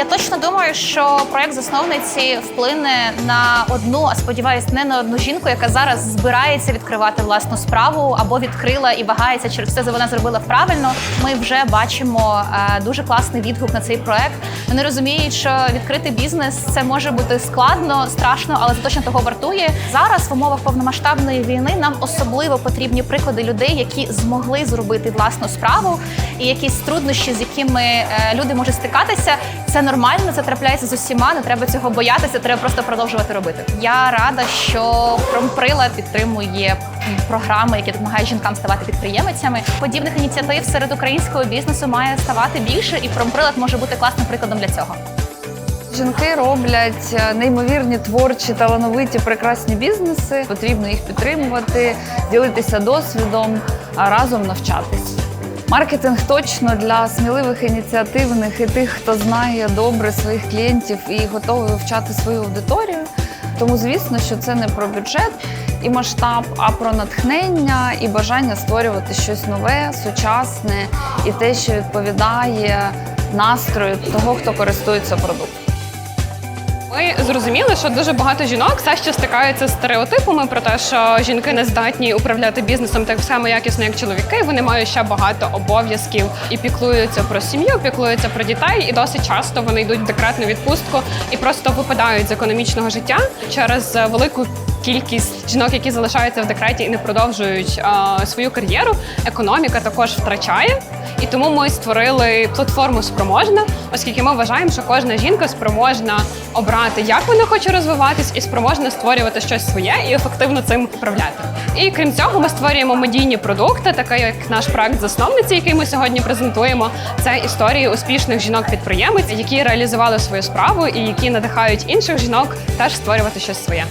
Я точно думаю, що проект засновниці вплине на одну, а сподіваюсь, не на одну жінку, яка зараз збирається відкривати власну справу або відкрила і вагається, чи все вона зробила правильно. Ми вже бачимо е, дуже класний відгук на цей проект. Вони розуміють, що відкрити бізнес це може бути складно, страшно, але це точно того вартує. Зараз в умовах повномасштабної війни нам особливо потрібні приклади людей, які змогли зробити власну справу, і якісь труднощі, з якими е, люди можуть стикатися. Це нормально, це трапляється з усіма. Не треба цього боятися. Треба просто продовжувати робити. Я рада, що Промприлад підтримує програми, які допомагають жінкам ставати підприємицями. Подібних ініціатив серед українського бізнесу має ставати більше, і Промприлад може бути класним прикладом для цього. Жінки роблять е, неймовірні творчі, талановиті, прекрасні бізнеси. Потрібно їх підтримувати, ділитися досвідом, а разом навчатись. Маркетинг точно для сміливих ініціативних і тих, хто знає добре своїх клієнтів і готовий вивчати свою аудиторію. Тому, звісно, що це не про бюджет і масштаб, а про натхнення і бажання створювати щось нове, сучасне і те, що відповідає настрою того, хто користується продуктом. Ми зрозуміли, що дуже багато жінок все ще стикаються з стереотипами про те, що жінки не здатні управляти бізнесом так само якісно, як чоловіки. Вони мають ще багато обов'язків і піклуються про сім'ю, піклуються про дітей, і досить часто вони йдуть в декретну відпустку і просто випадають з економічного життя через велику. Кількість жінок, які залишаються в декреті і не продовжують а, свою кар'єру, економіка також втрачає. І тому ми створили платформу спроможна, оскільки ми вважаємо, що кожна жінка спроможна обрати, як вона хоче розвиватись, і спроможна створювати щось своє і ефективно цим управляти. І крім цього, ми створюємо медійні продукти, таке як наш проект засновниці, який ми сьогодні презентуємо. Це історії успішних жінок-підприємець, які реалізували свою справу і які надихають інших жінок теж створювати щось своє.